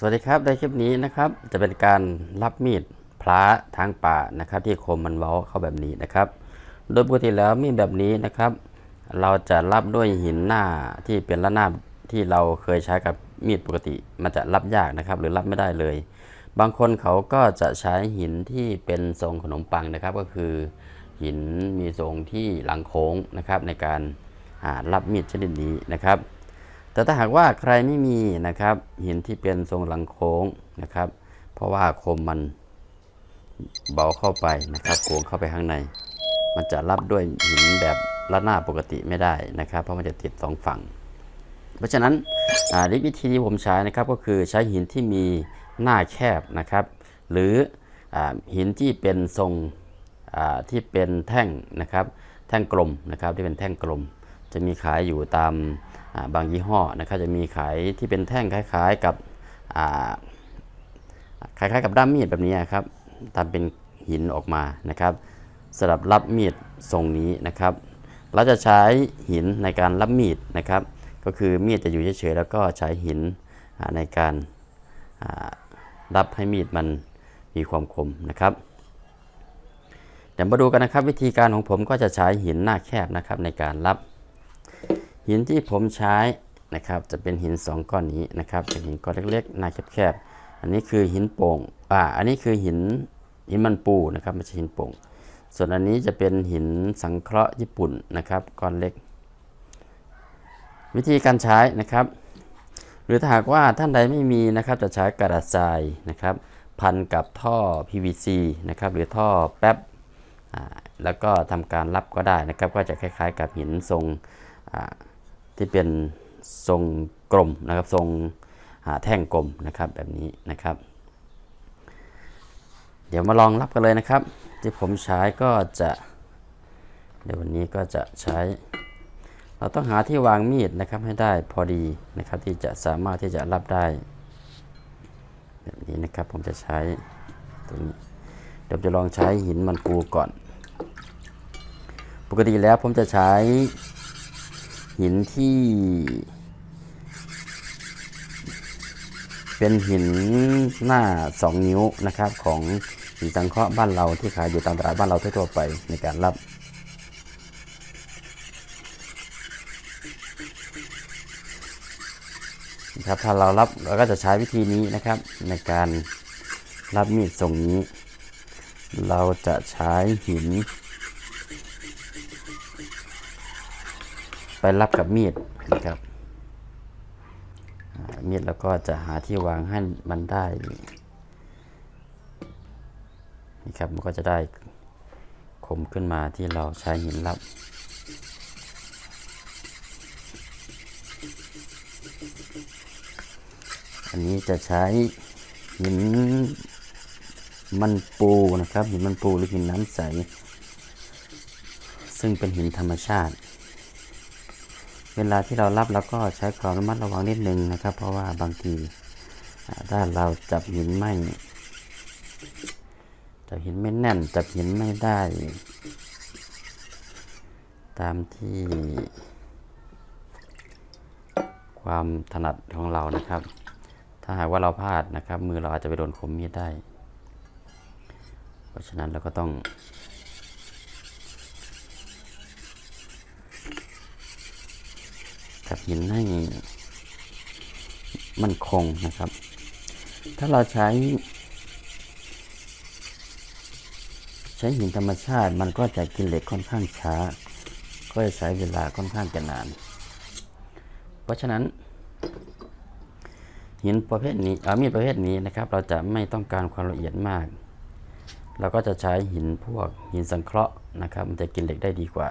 สวัสดีครับในคลิปนี้นะครับจะเป็นการรับมีดพระทางป่านะครับ ที่คมมันเว้าเข้าแบบนี้นะครับ โดยปกติแล้วมีดแบบนี้นะครับ เราจะรับด้วยหินหน้าที่เป็นระนาบที่เราเคยใช้กับมีดปกติ มันจะรับยากนะครับ หรือรับไม่ได้เลย บางคนเขาก็จะใช้หินที่เป็นทรงขนมปังนะครับ ก็คือ หินมีทรงที่หลังโค้งนะครับ ในการรับมีดชนิดนี้นะครับ แต่ถ้าหากว่าใครไม่มีนะครับหินที่เป็นทรงหลังโค้งนะครับ เพราะว่าคมมันเบาเข้าไปนะครับโค้งเข้าไปข้างใน มันจะรับด้วยหินแบบระหน้าปกติไม่ได้นะครับ เพราะมันจะติดสองฝั่ง เพราะฉะนั้นอ่าวิธีที่ผมใช้นะครับก็คือใช้หินที่มีหน้าแคบนะครับ หรืออหินที่เป็นทรงที่เป็นแท่งนะครับ แท่งกลมนะครับที่เป็นแท่งกลม จะมีขายอยู่ตามาบางยี่ห้อนะครับจะมีขายที่เป็นแท่งคล้ายๆกับคล้ายๆกับด้ามมีดแบบนี้ครับทำเป็นหินออกมานะครับสำหรับรับมีดทรงนี้นะครับ เราจะใช้หินในการรับมีดนะครับ ก็คือมีดจะอยู่เฉยๆแล้วก็ใช้หินในการรับให้มีดมันมีความคมนะครับเดี๋ยวมาดูกันนะครับ วิธีการของผมก็จะใช้หินหน้าแคบนะครับในการรับ หินที่ผมใช้นะครับจะเป็นหิน 2 ก้อนนี้นะครับเป็นหินก้อนเล็กๆหน้าแคบๆอันนี้คือหินโป่งอ่าอันนี้คือหินหินมันปูนะครับไม่ใช่หินโป่งส่วนอันนี้จะเป็นหินสังเคราะห์ญี่ปุ่นนะครับก้อนเล็ก วิธีการใช้นะครับ หรือถ้าหากว่าท่านใดไม่มีนะครับจะใช้กระดาษทรายนะครับ พันกับท่อ PVC นะครับหรือท่อแป๊บอ่าแล้วก็ทำการรับก็ได้นะครับ ก็จะคล้ายๆ กับหินทรงอ่า ที่เป็นทรงกลมนะครับ ทรงแท่งกลมนะครับแบบนี้นะครับ เดี๋ยวมาลองรับกันเลยนะครับ ที่ผมใช้ก็จะเดี๋ยววันนี้ก็จะใช้ เราต้องหาที่วางมีดนะครับให้ได้พอดีนะครับที่จะสามารถที่จะรับได้ แบบนี้นะครับผมจะใช้ตรงนี้เดี๋ยวจะลองใช้หินมันปูก่อน ปกติแล้วผมจะใช้ หินที่ เป็นหินหน้า 2 นิ้วนะครับของหินสังเคราะห์บ้านเราที่ขายอยู่ตามตลาดบ้านเราทั่วไปในการรับนะครับถ้าเรารับเราก็จะใช้วิธีนี้นะครับในการรับมีดทรงนี้ เราจะใช้หิน ไปรับกับมีดนะครับมีดแล้วก็จะหาที่วางให้มันได้นี่ครับมันก็จะได้คมขึ้นมาที่เราใช้หินรับอันนี้จะใช้หินมันปูนะครับ หินมันปูหรือหินน้ำใส ซึ่งเป็นหินธรรมชาติ เวลาที่เรารับเราก็ใช้ความระมัดระวังนิดนึงนะครับ เพราะว่าบางทีถ้าเราจับหินไม่จับหินไม่แน่นจับหินไม่ได้ ตามที่ ความถนัดของเรานะครับ ถ้าหากว่าเราพลาดนะครับ มือเราอาจจะไปโดนคมมีดได้ เพราะฉะนั้นเราก็ต้อง จับหินให้มันคงนะครับ ถ้าเราใช้ ใช้หินธรรมชาติมันก็จะกินเหล็กค่อนข้างช้า ก็จะใช้เวลาค่อนข้างจะนาน เพราะฉะนั้น หินประเภทนี้มีดประเภทนี้นะครับ เราจะไม่ต้องการความละเอียดมาก เราก็จะใช้หินพวกหินสังเคราะห์นะครับ มันจะกินเหล็กได้ดีกว่า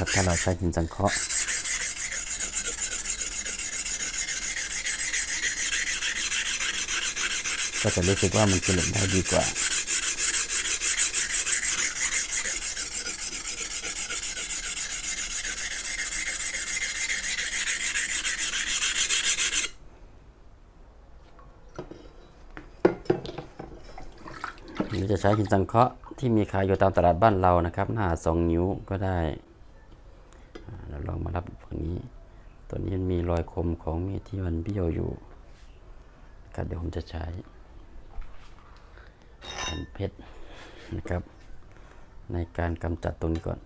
นะครับ ถ้าเราใช้หินสังเคราะห์ก็จะรู้สึกว่ามันกินเหล็กได้ดีกว่าหรือจะใช้หินสังเคราะห์ที่มีขายอยู่ตามตลาดบ้านเรานะครับ หน้า 2 นิ้วก็ได้ ลองมารับฝั่งนี้ ตัวนี้มันมีรอยคมของมีดที่มันเบี้ยวอยู่นะครับเดี๋ยวผมจะใช้แผ่นเพชรนะครับ ในการกำจัดตรงนี้ก่อน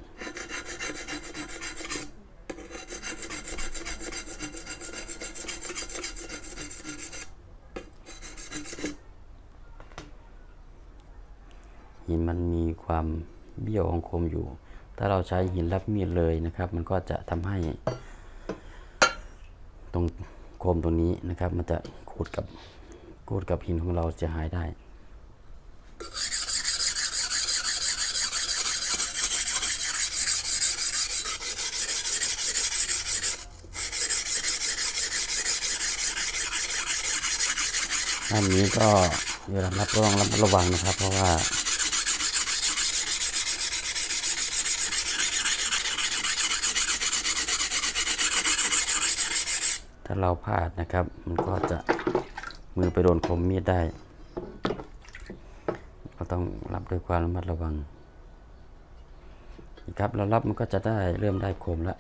หินมันมีความเบี้ยวของคมอยู่ ถ้าเราใช้หินรับมีดเลยนะครับ มันก็จะทำให้ ตรงโคมตรงนี้นะครับ มันจะขูดกับขูดกับหินของเราเสียหายได้อันนี้ก็เวลารับก็ต้องระมัดระวังนะครับ เพราะว่าาเราพลาดนะครับ มันก็จะมือไปโดนคมมีดได้ ก็ต้องรับด้วยความระมัดระวังนะครับเรารับมันก็จะได้เริ่มได้คมแล้ว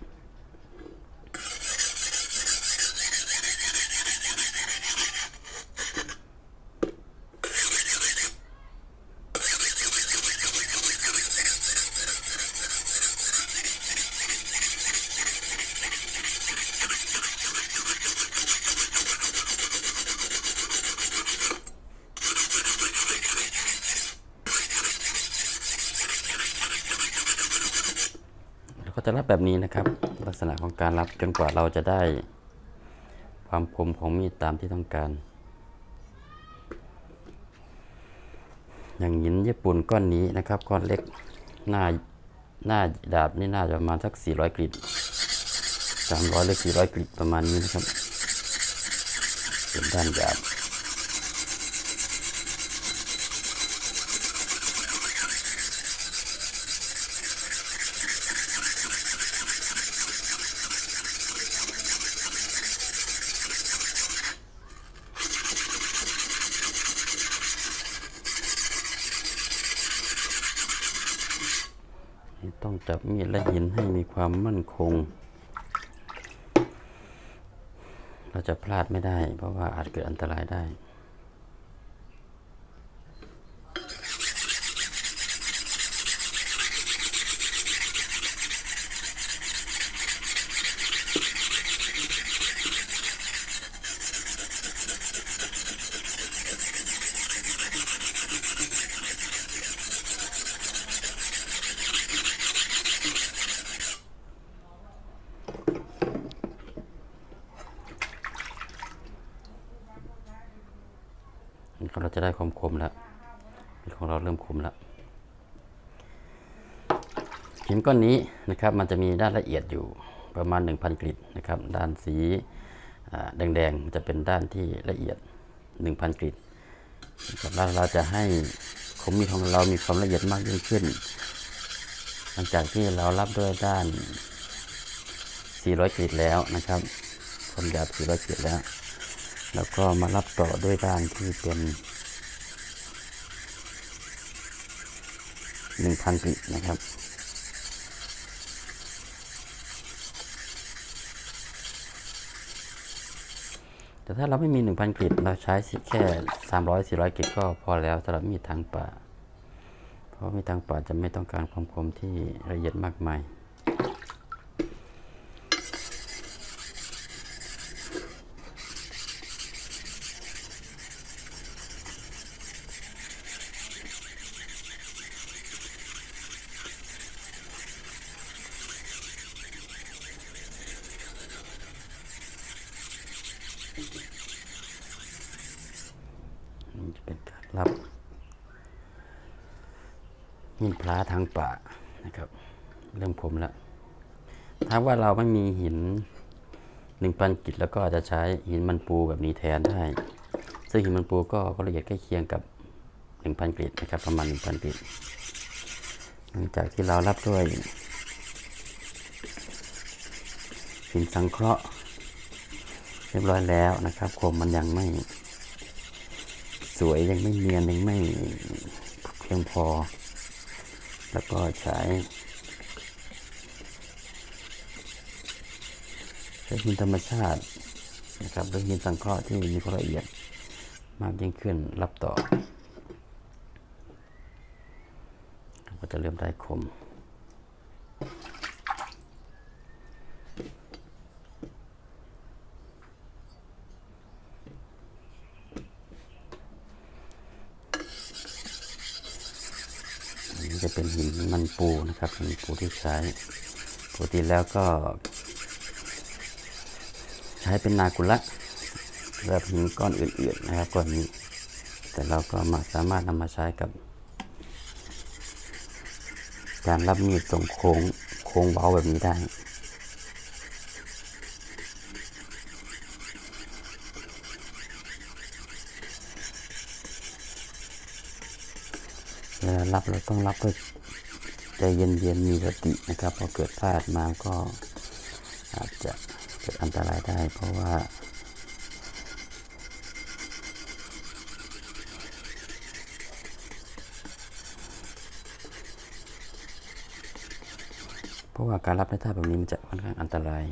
จะรับแบบนี้นะครับ ลักษณะของการรับจนกว่าเราจะได้ ความคมของมีดตามที่ต้องการ อย่างหินญี่ปุ่นก้อนนี้นะครับก้อนเล็กหน้าหน้าดาบนี่น่าจะประมาณสัก 400 กริด300หรือ400 กริดประมาณนี้นะครับเป็นด้านหยาบ มีดและหินให้มีความมั่นคง เราจะพลาดไม่ได้ เพราะว่าอาจเกิดอันตรายได้ ได้ความคมแล้วของเราเริ่มคมแล้วหินก้อนนี้นะครับมันจะมีด้านละเอียดอยู่ประมาณ 1,000 กริดนะครับ ด้านสีแดงๆจะเป็นด้านที่ละเอียด 1,000 กริดนะครับแล้วเราจะให้คมมีดของเรามีความละเอียดมากยิ่งขึ้น หลังจากที่เรารับด้วยด้าน 400 กริดแล้วนะครับความหยาบ400 กริดแล้ว แล้วก็มารับต่อด้วยด้านที่เป็น หนึ่งพันกรินะครับ แต่ถ้าเราไม่มีหนึ่งพันกริเราใช้แค่สามร้อยสี่ร้อยกริก็พอแล้วสำหรับมีดทางป่า เพราะมีดทางป่าจะไม่ต้องการความคมที่ละเอียดมากมาย นี่จะเป็นการรับ มีดพลาทางป่านะครับ เริ่มคมแล้ว ถ้าว่าเราไม่มีหินหนึ่งพันกิจแล้วก็อาจจะใช้หินมันปูแบบนี้แทนได้ ซึ่งหินมันปูก็ก็ละเอียดใกล้เคียงกับหนึ่งพันกริดนะครับ ประมาณหนึ่งพันกริดหลังจากที่เรารับด้วย หินสังเคราะห์ เรียบร้อยแล้วนะครับคมมันยังไม่ สวยยังไม่เนียนยังไม่เพียงพอ แล้วก็ใช้ใช้หินธรรมชาตินะครับหรือหินสังเคราะห์ที่มีความละเอียดมากยิ่งขึ้นรับต่อ ก็จะเริ่มได้คม จะเป็นหินมันปูนะครับหินปูที่ใช้ปกติแล้วก็ ใช้เป็นนากุละแบบหินก้อนอื่นๆนะครับก้อนนี้ แต่เราก็มาสามารถนำมาใช้กับ การรับมีดตรงโค้งโค้งเว้าแบบนี้ได้ เวลา รับเราต้องรับด้วยใจเย็นๆมีสตินะครับพอเกิดพลาดมาก็อาจจะเกิดอันตรายได้ เพราะว่าเพราะว่าการรับในท่าแบบนี้มันจะค่อนข้างอันตราย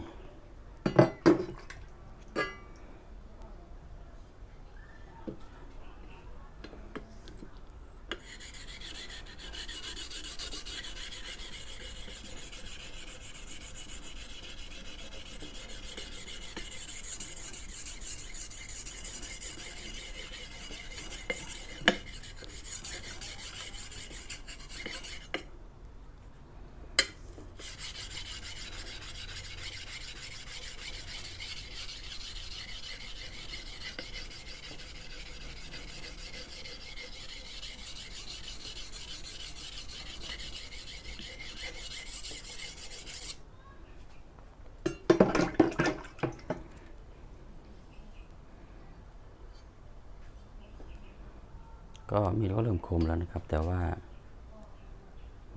ก็มีก็เริ่มคมแล้วนะครับ แต่ว่า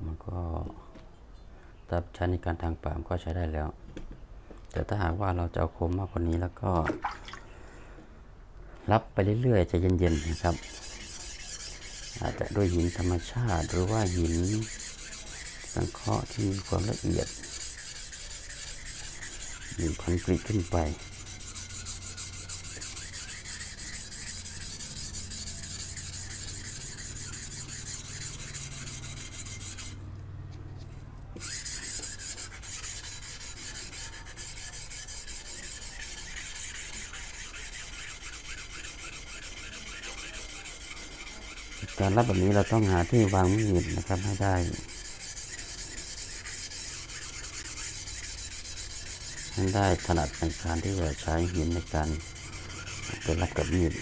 มันก็ถ้าใช้ในการทางป่ามก็ใช้ได้แล้ว แต่ถ้าหากว่าเราจะเอาคมมากกว่านี้แล้วก็ รับไปเรื่อยๆจะเย็นๆนะครับ อาจจะด้วยหินธรรมชาติ หรือว่าหินสังเคราะห์ที่มีความละเอียดหินคอนกรีตขึ้นไป รับแบบนี้เราต้องหาที่วางมีดนะครับให้ได้ให้ได้ถนัดในการที่จะใช้หินในการไปรับกับมีด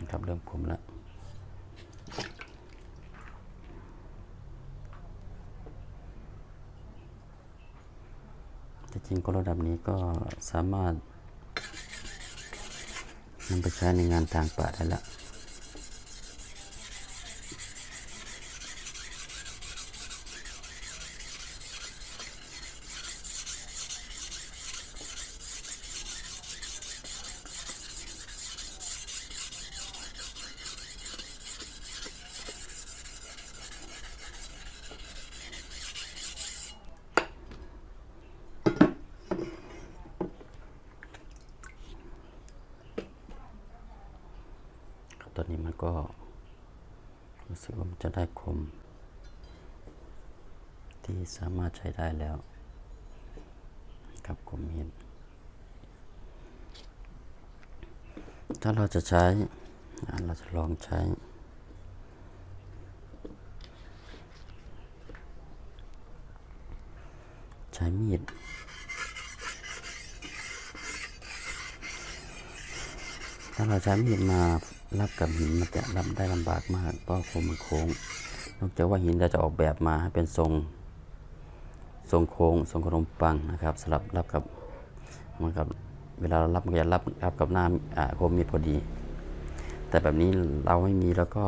นะครับเริ่มคมแล้วจริงก็ระดับนี้ก็สามารถ นำไปใช้ในงานทางป่าได้แล้ว ครับตอนนี้มันก็รู้สึกว่ามันจะได้คม ที่สามารถใช้ได้แล้ว ครับคมเห็น ถ้าเราจะใช้ เราจะลองใช้ใช้มีด ถ้าเราใช้มีดมารับกับหินมันจะรับได้ลำบากมากเพราะโค้งมันโค้ง นอกจากว่าหินเราจะออกแบบมาให้เป็นทรง ทรงโค้งทรงขนมปังนะครับสำหรับรับกับมันกับเวลาเรารับมันก็จะรับรับกับหน้าอ่าโคมมีดพอดี แต่แบบนี้เราไม่มีแล้วก็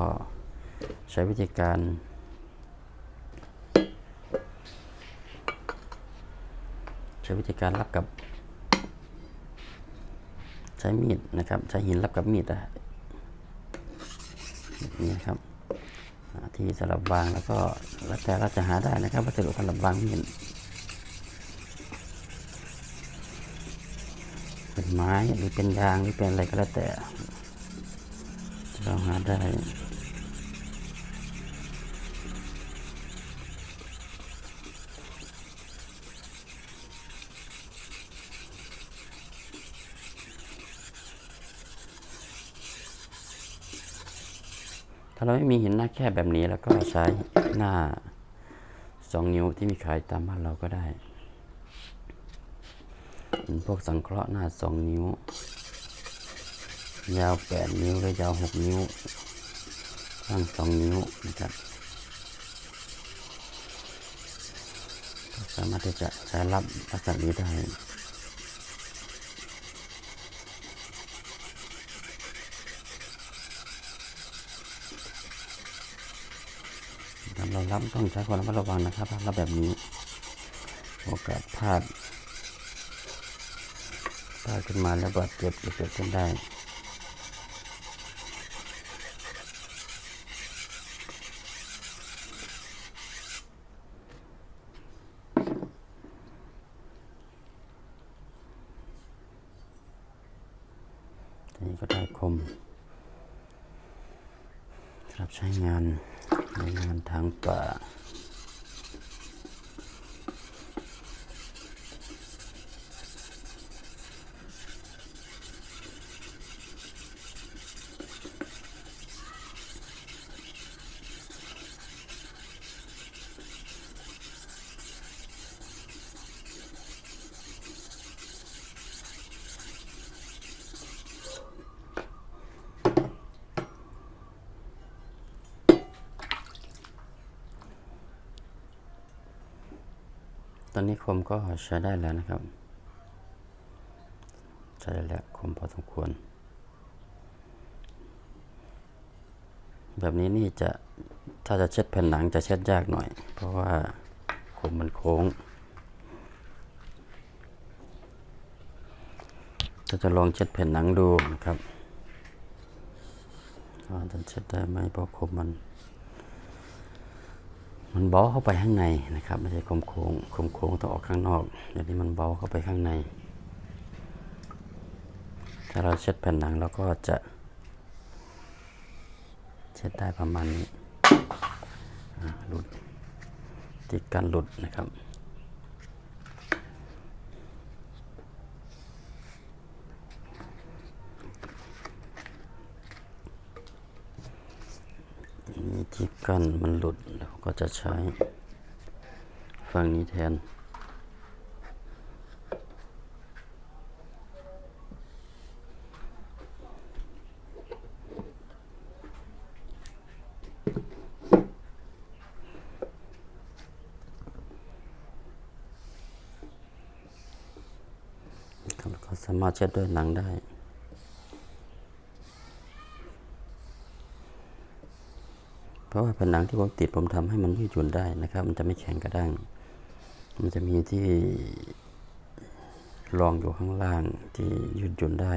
ใช้วิธีการใช้วิธีการรับกับ ใช้มีดนะครับ ใช้หินรับกับมีดได้แบบนี้ครับที่สลับวางแล้วก็แล้วแต่เราจะหาได้นะครับวัสดุสลับวางมีด เป็นไม้หรือเป็นยางหรือเป็นอะไรก็แล้วแต่เราหาได้ถ้าเราไม่มีหินหน้าแคบแบบนี้แล้วก็ใช้หน้าสองนิ้วที่มีขายตามบ้านเราก็ได้ หินพวกสังเคราะห์หน้าสองนิ้ว ยาวแปดนิ้วและยาวหกนิ้วกว้างสองนิ้วนะครับสามารถที่จะใช้รับลักษณะนี้ได้เรารับต้องใช้ความระมัดระวังนะครับรับแบบนี้ โอกาสพลาด พลาดขึ้นมาแล้วบาดเจ็บจะเกิดขึ้นได้ทีนี้ก็ได้คมสำหรับใช้งานในงานทางป่า ตอนนี้คมก็ใช้ได้แล้วนะครับ ใช้ได้แล้วคมพอสมควร แบบนี้นี่จะถ้าจะเช็ดแผ่นหนังจะเช็ดยากหน่อย เพราะว่าคมมันโค้ง ถ้าจะลองเช็ดแผ่นหนังดูนะครับว่าจะเช็ดได้ไหมเพราะคมมัน มันเบาเข้าไปข้างในนะครับไม่ใช่ค้งโค้งค้งโค้งต้องออกข้างนอกเดี๋ยวนี้มันเบาเข้าไปข้างใน ถ้าเราเช็ดแผ่นหนังเราก็จะเช็ดได้ประมาณนี้หลุดติดกันหลุดนะครับมีที่กั้นมันหลุด ก็จะใช้ฝั่งนี้แทนแล้วก็สามารถเช็ดด้วยหนังได้ เพ ราะว่าผนังที่ผมติดผมทำให้มันยืดหยุ่นได้นะครับ มันจะไม่แข็งกระด้าง มันจะมีที่รองอยู่ข้างล่างที่ยืดหยุ่นได้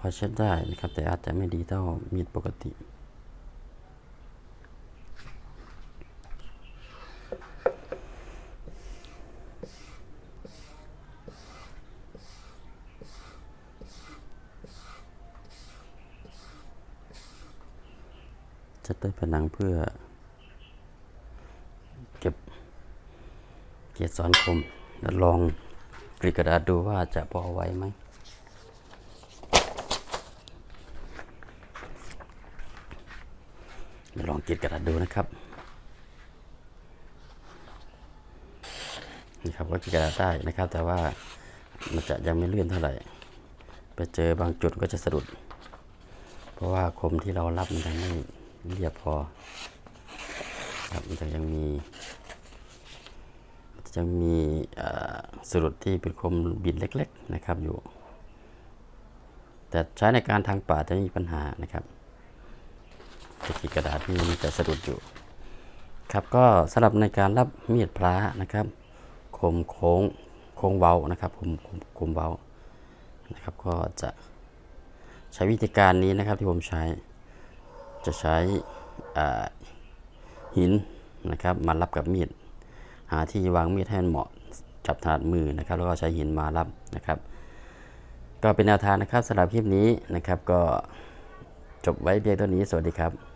พอเช็ดได้นะครับ แต่อาจจะไม่ดีเท่ามีดปกติเช็ดด้วยผนังเพื่อ เก็บเกียรสอนคมแล้วลองกรีกระดาษดูว่าจะพอไวไหม ลองกรีดกระดาษดูนะครับนี่ครับก็กรีดกระดาษได้นะครับ แต่ว่ามันจะยังไม่เลื่อนเท่าไหร่ ไปเจอบางจุดก็จะสะดุด เพราะว่าคมที่เรารับมันยังไม่เรียบพอครับมันจะยังมีจะมีสรุดที่เป็นคมบิดเล็ก ๆ นะครับอยู่ แต่ใช้ในการทางป่าจะมีปัญหานะครับ ตะกี้กระดาษที่มีแต่สะดุดอยู่ ครับก็สำหรับในการรับมีดพระนะครับ คมโค้งโค้งเว้านะครับคมคมคมเว้านะครับ ก็จะใช้วิธีการนี้นะครับที่ผมใช้ จะใช้หินนะครับมารับกับมีด หาที่วางมีดให้มันเหมาะจับถนัดมือนะครับ แล้วก็ใช้หินมารับนะครับ ก็เป็นแนวทางนะครับสำหรับคลิปนี้นะครับ ก็จบไว้เพียงเท่านี้สวัสดีครับ